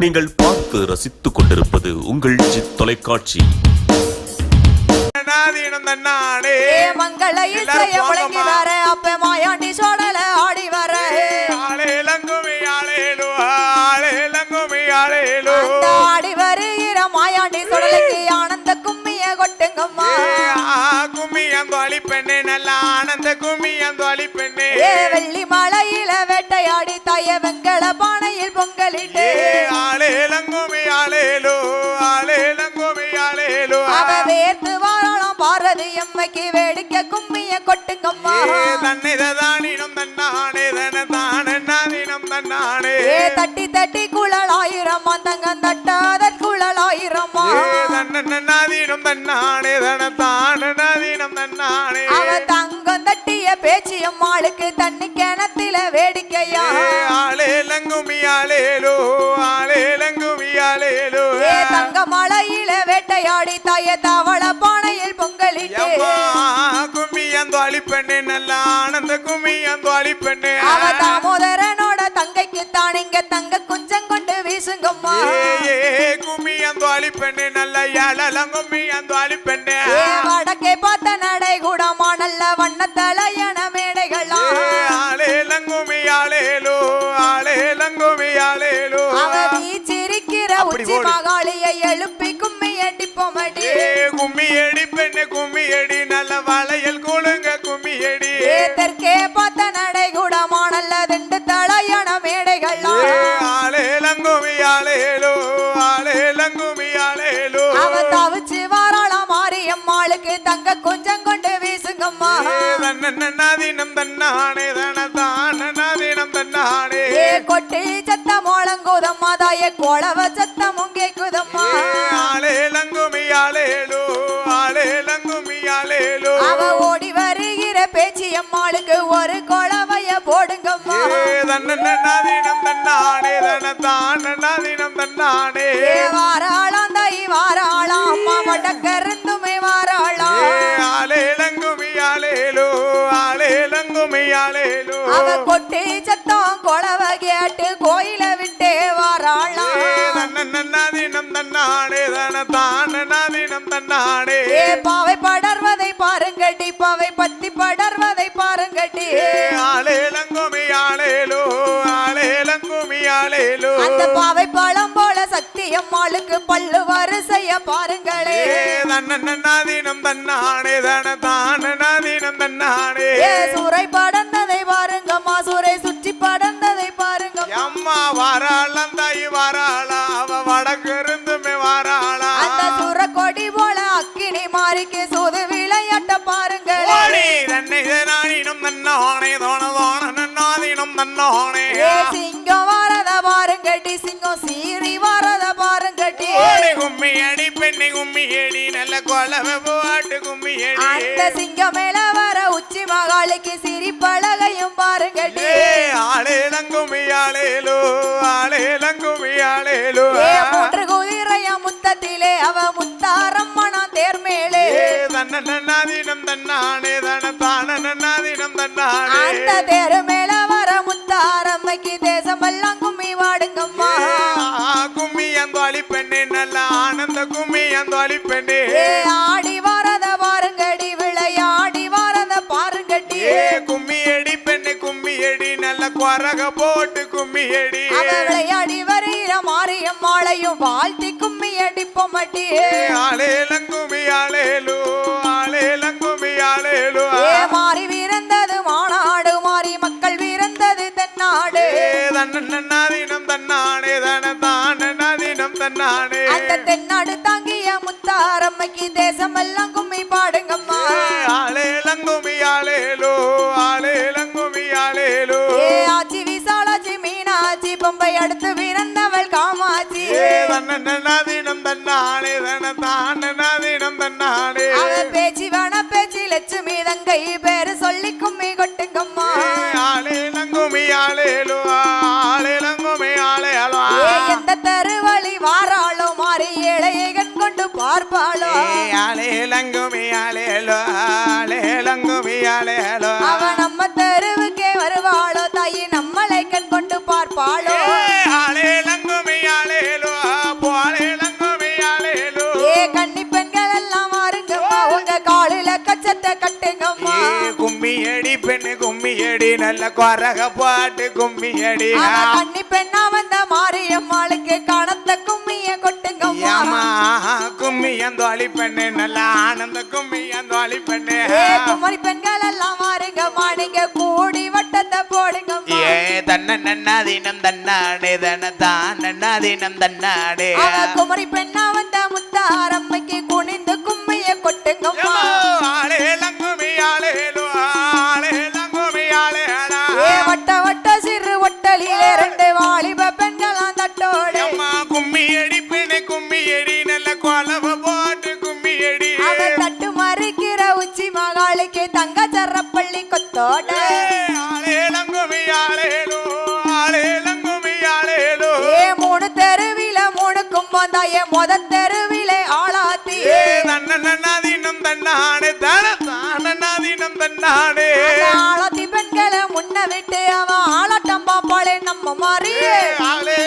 நீங்கள் பார்த்து ரசித்துக் கொண்டிருப்பது உங்கள் ஜி தொலைக்காட்சி. மங்கள இசைய முழங்கினார அப்ப மாயாண்டி சோழல ஆடி வர. ஆடி வருகிற மாயாண்டி சோழலுக்கு ஆனந்த கும்மிய கொட்டுங்கம்மா. கும்மி அந்த பெண்ணே நல்ல ஆனந்த கும்மி அந்த பெண்ணே வெள்ளி மலையில வேட்டையாடி தாய வெங்கல பானையில் பொங்கலிட்டு. எம்மைக்கு வேடிக்கை கும்மிய கொட்டுங்கம்மா. ஏ தன்னை தானினம் தன்னானே தன தான நாதீனம் தன்னானே. ஏ தட்டி தட்டி குழல் ஆயிரம் தங்கம் தட்டாத குழல் ஆயிரமா ஏ தன்ன நாதீனம் தன்னானே தன தான நாதீனம் தன்னானே. அவ தங்கம் தட்டிய பேச்சியம் ஆளுக்கு தண்ணி கிணத்தில வேடிக்கையா ஆளே லங்குமி ஆளேலோ ஆளே லங்குமி ஆளேலோ ஏ தங்க மலையில வேட்டையாடி தாய தவள கும்மி அந்த பெண்ணே நல்ல ஆனந்த கும்மி அந்த பெண்ணே அவ தாமோதரனோட தங்கைக்கு தான் இங்க தங்க குஞ்சம் கொண்டு வீசுங்கம்மா. கும்மி அந்த பெண்ணே நல்ல ஏழலம் கும்மி அந்த பெண்ணே ஏ வடக்கே பார்த்த நடை கூடமா நல்ல வண்ண தலையண மேடைகளா. ஆளே லங்குமி ஆளேலோ ஆளே லங்குமி ஆளேலோ அவ அப்படி உச்சி. மகாளியை எழுப்பி கும்மி அடிப்போமடி ஏ கும்மி அடி பெண்ணு கும்மி அடி நல்ல வளையல் கூழுங்க கும்மி அடி ஏ தெற்கே பார்த்த நடை கூடமா நல்ல திண்டு தலையண மேடைகளா ஏ ஆளே லங்குமி ஆளேலோ ஆளே லங்குமி ஆளேலோ அவ தவிச்சு வாராளாம் மாரியம்மாளுக்கு தங்க கொஞ்சம் கொண்டு வீசுங்கம்மா. ஏ தன்ன நாதீனம் தன்னானே தன தான நாதீனம் தன்னானே. ஏ கொட்டி மோளங்குதம்மா தாய கோளவ சத்தமும் கேக்குதம்மா அவ ஓடி வருகிற பேச்சியம்மாளுக்கு ஒரு குழவைய போடுங்கம்மா. வாராளாம் தாய் வாராளாம் அம்மா வாராளாம். ஆளே லங்குமி ஆளேலோ அவ கொட்டி சத்தம் குழவ கேட்டு கோயில வாராளாம் தன்ன நாதீனம் தன்னானே தன தான நாதீனம் தன்னானே ஏ பாவை படர்வதை பாருங்கடி பாவை பத்தி படர்வதை பாருங்கடி ஏ ஆளே லங்குமி ஆளேலோ ஆளே லங்குமி ஆளேலோ அந்த பாவை பழம் போல சக்தி அம்மாளுக்கு பல்லு வரிசைய பாருங்களே. ஏ தன்ன நாதீனம் தன்னானே தன தான நாதீனம் தன்னானே சூற கொடி போல அக்கினி மாறிக்கு சூது விளையாட்ட பாருங்களே. நானினம் தன்னானே தோண தோண நன்னாதீனம் தன்னானே ஏ சிங்கம் வாரத பாருங்கடி சிங்கம் சீறி வாரத பாருங்கடி ஓடி கும்மி அடி பெண்ணி கும்மி அடி நல்ல கொலவை போட்டு கும்மி அந்த அடி சிங்கம் மேல வர உச்சி மகாளிக்கு சிரிப்பழகையும் முத்தத்திலே அவ முத்தாரம்மனா தேர்மேலே. ஏ தன்ன நன்னாதீனம் தன்னானே தன தான நன்னாதீனம் தன்னானே. அந்த தேரு மேல வர முத்தாரம்மைக்கு தேசமெல்லாம் கும்மி வாடுங்கம்மா. கும்மி அந்த பெண்ணே நல்ல ஆனந்த கும்மி அந்த பெண்ணே ஏ ஆடி நல்ல குரக போட்டு கும்மி அடி அவ விளையாடி வருகிற மாரியம்மாளையும் வாழ்த்தி கும்மி அடிப்போமடி ஏ ஆளே லங்குமி ஆளேலோ ஆளே லங்குமி ஆளேலோ மாறி வீரந்தது மாநாடு மாறி மக்கள் வீரந்தது தென்னாடு. ஏ தன்ன நன்னாதீனம் தன்னானே தன தான நாதீனம் தன்னானே. அந்த தென்னாடு தாங்கிய முத்தாரம்மைக்கு தேசமெல்லாம் கும்மி பாடுங்கம்மா. ஏ ஆளே லங்குமி ஆளேலோ ஆளே லங்குமி ஆளேலோ ஏ ஆச்சி விசாலாச்சி மீனாட்சி பொம்பை அடுத்து பிறந்தவள் காமாட்சி. ஏ தன்ன நன்னாதீனம் தன்னானே தன தான நாதீனம் தன்னானே அவ பேச்சு வேண பேச்சு லட்சுமி தங்கை பேரு சொல்லி கும்மி கொட்டுங்கம்மா. ஆளே லங்குமி ஆளேலோ பார்ப்பாளோ? அலேலங்குமி அலேலோ அலேலங்குமி அலேலோ அவ நம்ம தெருவுக்கே வருவாளோ? தாயி நம்மளை கண் கொண்டு பார்ப்பாளோ அலேலங்குமி அலேலோ போலேலங்குமி அலேலோ ஏ கன்னி பெண்கள் எல்லாம் மாறுங்கம்மா உங்க காலில கச்சத்தை கட்டுங்கம்மா. கும்மியடி பெண்ணு கும்மியடி நல்ல குரக பாட்டு கும்மியடி பெண்ணா வந்த மாறி பெண்ணு நல்ல ஆனந்த கும்மி அந்தோலி பெண்ணு குமரி பெண்கள் எல்லாம் மாறுங்க மாடுங்க கூடி வட்டத்தை போடுங்க ஏ தன்ன நன்னாதீனம் தன்னாடு தன தான் நன்னாதீனம் தன்னாடு. குமரி பெண்ணா வந்த முத்தாரம்மைக்கு குனிந்து கும்மையை கொட்டுங்கம்மா மொத தெருவிலே ஆளாத்தி நன்னண்ணாதீனம் தன்னானே தனத்தானண்ணாதீனம் தன்னானே ஆளாத்தி பெண்களை முன்ன விட்டு அவன் ஆளாட்டம் பாப்பாளே நம்ம மாதிரி ஆளே